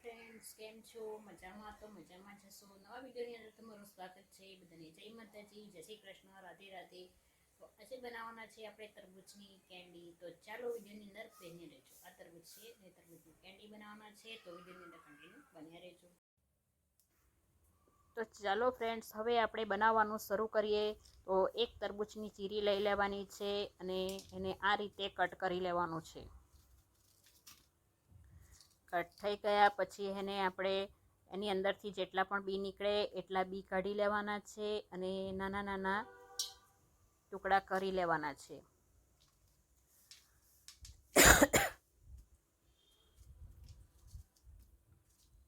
Friends કેમ છો? મજામાં? તો મજામાં જશો. નવા વિડીયોની અંદર તમારું સ્વાગત છે. બધાને જય માતાજી, જય શ્રી કૃષ્ણ, રાધે રાધે. તો આજે બનાવવાના છે આપણે તરબૂચની કેન્ડી. તો ચાલો વિડીયોની અંદર પહેરી રહેજો. આ તરબૂચ છે ને તરબૂચની કેન્ડી બનાવવાના છે. તો વિડીયોની અંદર કન્ટિન્યુ બન્યા રહેજો. તો ચાલો ફ્રેન્ડ્સ હવે આપણે બનાવવાનું શરૂ કરીએ. તો એક તરબૂચની ચીરી લઈ લેવાની છે અને એને આ રીતે કટ કરી લેવાનું છે. કટ થઈ ગયા, પછી એને આપણે એની અંદરથી જેટલા પણ બી નીકળે એટલા બી કાઢી લેવાના છે અને નાના નાના ટુકડા કરી લેવાના છે.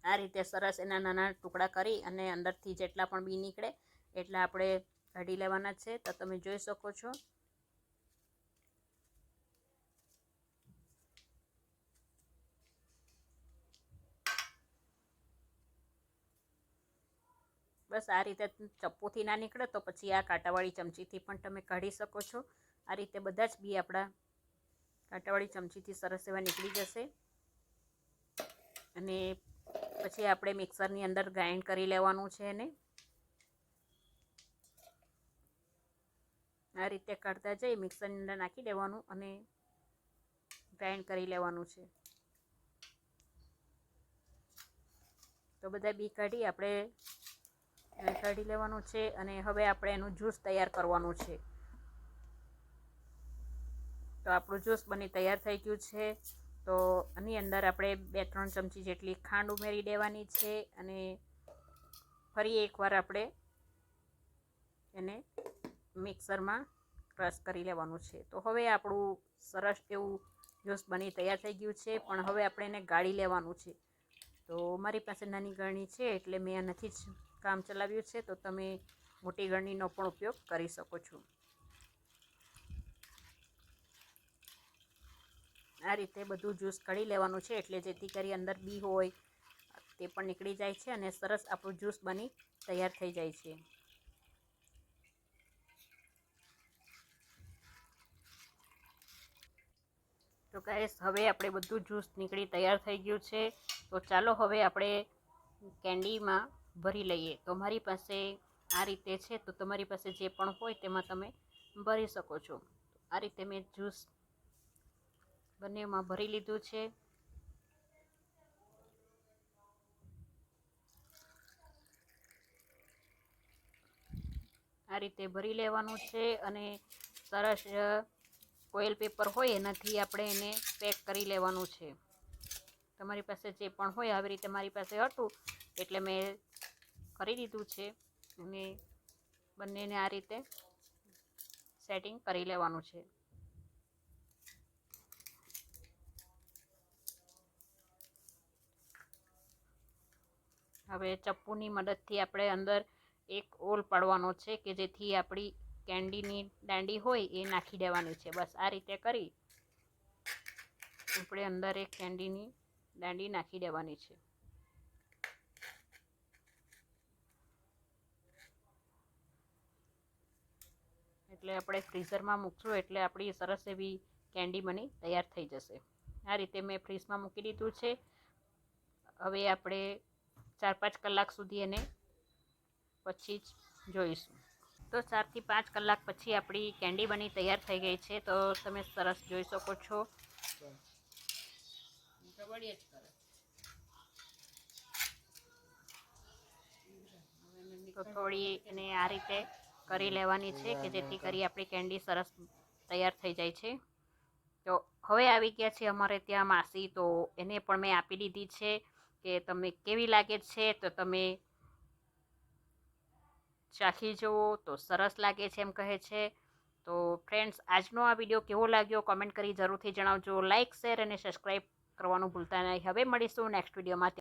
આ રીતે સરસ એના નાના ટુકડા કરી અને અંદરથી જેટલા પણ બી નીકળે એટલા આપણે કાઢી લેવાના છે. તો તમે જોઈ શકો છો. બસ આ રીતે ચપ્પુથી ના નીકળે તો પછી આ કાંટાવાળી ચમચીથી પણ તમે કાઢી શકો છો. આ રીતે બધા જ બી આપણા કાંટાવાળી ચમચીથી સરસ એવા નીકળી જશે. અને પછી આપણે મિક્સરની અંદર ગ્રાઇન્ડ કરી લેવાનું છે એને. આ રીતે કાઢતા જઈ મિક્સરની અંદર નાખી દેવાનું અને ગ્રાઇન્ડ કરી લેવાનું છે. તો બધા બી કાઢી આપણે એને કાઢી લેવાનું છે અને હવે આપણે એનું જ્યુસ તૈયાર કરવાનું છે. તો આપણું જ્યુસ બની તૈયાર થઈ ગયું છે. તો આની અંદર આપણે બે ત્રણ ચમચી જેટલી ખાંડ ઉમેરી દેવાની છે અને ફરી એકવાર આપણે એને મિક્સરમાં ક્રશ કરી લેવાનું છે. તો હવે આપણું સરસ એવું જ્યુસ બની તૈયાર થઈ ગયું છે, પણ હવે આપણે એને ગાળી લેવાનું છે. તો મારી પાસે નાની ગરણી છે એટલે મેં નથી જ કામ ચલાવ્યું છે, તો તમે મોટી ગરણીનો પણ ઉપયોગ કરી શકો છો. આ રીતે બધું જ્યુસ કાઢી લેવાનું છે, એટલે જેથી કરી અંદર બી હોય, તે પણ નીકળી જાય છે અને સરસ આપણું જ્યુસ બની તૈયાર થઈ જાય છે. તો ગાઈસ, હવે આપણે બધું જ્યુસ નીકળી તૈયાર થઈ ગયું છે. તો ચાલો હવે આપણે કેન્ડીમાં ભરી લઈએ. તો મારી પાસે આ રીતે છે, તો તમારી પાસે જે પણ હોય તેમાં તમે ભરી શકો છો. આ રીતે મેં જ્યુસ બંનેમાં ભરી લીધું છે. આ રીતે ભરી લેવાનું છે અને સરસ ઓઇલ પેપર હોય એનાથી આપણે એને પેક કરી લેવાનું છે. તમારી પાસે જે પણ હોય આવી રીતે મારી પાસે હતું, એટલે મેં કરી દીધું છે. અને બંનેને આ રીતે સેટિંગ કરી લેવાનું છે. હવે ચપ્પુની મદદથી આપણે અંદર એક ઓલ પાડવાનો છે કે જેથી આપણી કેન્ડીની દાંડી હોય એ નાખી દેવાની છે. બસ આ રીતે કરી. આપણે અંદર એક કેન્ડીની દાંડી નાખી દેવાની છે. એટલે આપણે ફ્રીઝરમાં મૂકશું એટલે આપણી સરસ એવી કેન્ડી બની તૈયાર થઈ જશે. આ રીતે મેં ફ્રીઝમાં મૂકી દીધું છે. હવે આપણે ચાર પાંચ કલાક સુધી એને પછી જ જોઈશું. તો ચારથી પાંચ કલાક પછી આપણી કેન્ડી બની તૈયાર થઈ ગઈ છે. તો તમે સરસ જોઈ શકો છો. તો થોડી એને આ રીતે કરી લેવાની છે કે જેથી કરી આપણી કેન્ડી સરસ તૈયાર થઈ જાય છે. તો હવે આવી ગયા છે અમારે ત્યાં માસી તો એને પણ મેં આપી દીધી છે કે તમે કેવી લાગે છે તો તમે ચાખી જુઓ તો સરસ લાગે છે એમ કહે છે. તો ફ્રેન્ડ્સ આજનો આ વીડિયો કેવો લાગ્યો કોમેન્ટ કરી જરૂરથી જણાવજો. લાઇક શેર અને સબસ્ક્રાઈબ કરવાનું ભૂલતા નહીં. હવે મળીશું નેક્સ્ટ વિડીયોમાં.